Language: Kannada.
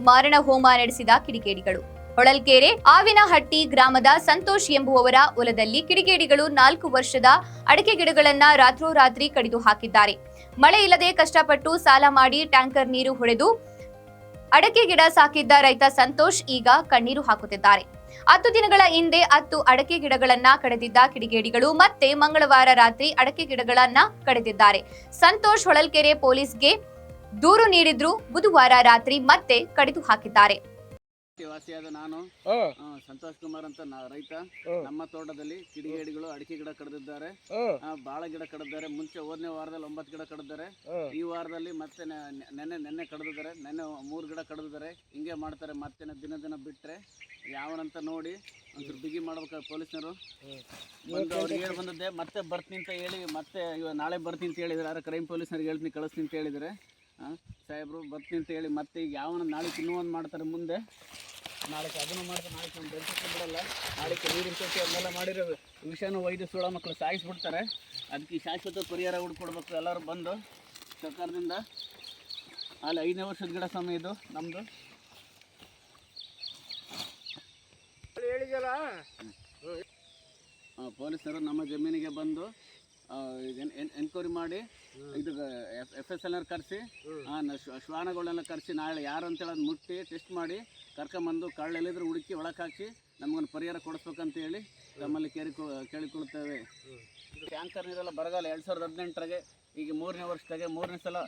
ಮಾರಣ ಹೋಮ ನಡೆಸಿದ ಕಿಡಿಗೇಡಿಗಳು. ಹೊಳಲ್ಕೆರೆ, ಆವಿನಹಟ್ಟಿ ಗ್ರಾಮದ ಸಂತೋಷ್ ಎಂಬುವವರ ಹೊಲದಲ್ಲಿ ಕಿಡಿಗೇಡಿಗಳು ನಾಲ್ಕು ವರ್ಷದ ಅಡಕೆ ಗಿಡಗಳನ್ನ ರಾತ್ರೋರಾತ್ರಿ ಕಡಿದು ಹಾಕಿದ್ದಾರೆ. ಮಳೆ ಇಲ್ಲದೆ ಕಷ್ಟಪಟ್ಟು ಸಾಲ ಮಾಡಿ ಟ್ಯಾಂಕರ್ ನೀರು ಹೊಡೆದು ಅಡಕೆ ಗಿಡ ಸಾಕಿದ್ದ ರೈತ ಸಂತೋಷ್ ಈಗ ಕಣ್ಣೀರು ಹಾಕುತ್ತಿದ್ದಾರೆ. ಹತ್ತು ದಿನಗಳ ಹಿಂದೆ ಹತ್ತು ಅಡಕೆ ಗಿಡಗಳನ್ನ ಕಡೆದಿದ್ದ ಕಿಡಿಗೇಡಿಗಳು ಮತ್ತೆ ಮಂಗಳವಾರ ರಾತ್ರಿ ಅಡಕೆ ಗಿಡಗಳನ್ನ ಕಡೆದಿದ್ದಾರೆ. ಸಂತೋಷ್ ಹೊಳಲ್ಕೆರೆ ಪೊಲೀಸ್ಗೆ ದೂರು ನೀಡಿದ್ರು ಬುಧವಾರ ರಾತ್ರಿ ಮತ್ತೆ ಕಡಿದು ಹಾಕಿದ್ದಾರೆ. ವಾಸಿಯಾದ ನಾನು ಸಂತೋಷ್ ಕುಮಾರ್ ಅಂತ ನಾ ರೈತ. ನಮ್ಮ ತೋಟದಲ್ಲಿ ಕಿಡಿಗೇಡಿಗಳು ಅಡಿಕೆ ಗಿಡ ಕಡಿದಿದ್ದಾರೆ. ಬಾಳ ಗಿಡ ಕಡಿದ್ದಾರೆ ಮುಂಚೆ ಹೋದನೇ ವಾರದಲ್ಲಿ ಒಂಬತ್ತು ಗಿಡ ಕಡಿದ್ದಾರೆ ಈ ವಾರದಲ್ಲಿ ಮತ್ತೆ ನೆನ್ನೆ ನೆನ್ನೆ ಕಡಿದಿದ್ದಾರೆ. ನೆನ್ನೆ ಮೂರು ಗಿಡ ಕಡಿದಿದ್ದಾರೆ. ಹಿಂಗೆ ಮಾಡ್ತಾರೆ. ಮತ್ತೆ ನ- ದಿನ ದಿನ ಬಿಟ್ಟರೆ ಯಾವನಂತ ನೋಡಿ ಒಂಚೂರು ಬಿಗಿ ಮಾಡ್ಬೇಕು ಪೊಲೀಸ್ನರು ಬಂದು ಅವ್ರಿಗೆ ಹೇಳಿ ಬಂದದ್ದೆ ಮತ್ತೆ ಬರ್ತೀನಿ ಅಂತ ಹೇಳಿ ಮತ್ತೆ ಇವಾಗ ನಾಳೆ ಬರ್ತೀನಿ ಅಂತ ಹೇಳಿದ್ರೆ ಯಾರು ಕ್ರೈಮ್ ಪೊಲೀಸ್ನವ್ರಿಗೆ ಹೇಳ್ತೀನಿ ಕಳಿಸ್ತೀನಿ ಅಂತ ಹೇಳಿದರೆ ಸಾಹೇಬರು ಬರ್ತೀನಿ ಅಂತ ಹೇಳಿ ಮತ್ತೆ ಈಗ ಯಾವನ ನಾಳೆ ಇನ್ನೂ ಒಂದು ಮಾಡ್ತಾರೆ ಮುಂದೆ? ನಾಳೆ ಅದನ್ನು ಮಾಡ್ತಾರೆ ನಾಳೆ ಒಂದು ಬೆಳ್ಸಕ್ಕೆ ಬಿಡಲ್ಲ. ನಾಳೆ ನೀರಿನ ತೊಟ್ಟಿ ಅದನ್ನೆಲ್ಲ ಮಾಡಿರೋ ವಿಷಯನೂ ವೈದ್ಯ ಸುಳ ಮಕ್ಕಳು ಸಾಯಿಸ್ಬಿಡ್ತಾರೆ. ಅದಕ್ಕೆ ಈ ಶಾಶ್ವತ ಪರಿಹಾರ ಹುಡ್ಕೊಡ್ಬೇಕು ಎಲ್ಲರೂ ಬಂದು ಸರ್ಕಾರದಿಂದ. ಅಲ್ಲಿ ಐದನೇ ವರ್ಷದ ಗಿಡ ಸಮಯ ಇದು ನಮ್ಮದು ಹೇಳಿದ್ಯಲ್ಲ? ಪೊಲೀಸರು ನಮ್ಮ ಜಮೀನಿಗೆ ಬಂದು ಎನ್ಕ್ವೈರಿ ಮಾಡಿ ಇದು ಎಫ್ ಎಸ್ ಎಲ್ ಆರ್ ಕರೆಸಿ ಶ್ವಾನಗಳನ್ನೆಲ್ಲ ಕರೆಸಿ ನಾಳೆ ಯಾರು ಅಂತೇಳಿ ಹೇಳೋದು ಮುಟ್ಟಿ ಟೆಸ್ಟ್ ಮಾಡಿ ಕರ್ಕೊಂಬಂದು ಕಳ್ಳೆಲ್ಲಿದ್ರು ಹುಡುಕಿ ಒಳಕ್ಕೆ ಹಾಕಿ ನಮಗೊಂದು ಪರಿಹಾರ ಕೊಡಿಸ್ಬೇಕಂತ ಹೇಳಿ ನಮ್ಮಲ್ಲಿ ಕೇಳಿಕೊ ಕೇಳಿಕೊಳ್ತೇವೆ ಟ್ಯಾಂಕರ್ ನೀರೆಲ್ಲ ಬರಗಾಲ ಎರಡು ಸಾವಿರದ ಹದಿನೆಂಟರಾಗೆ ಈಗ ಮೂರನೇ ವರ್ಷದಾಗೆ ಮೂರನೇ ಸಲ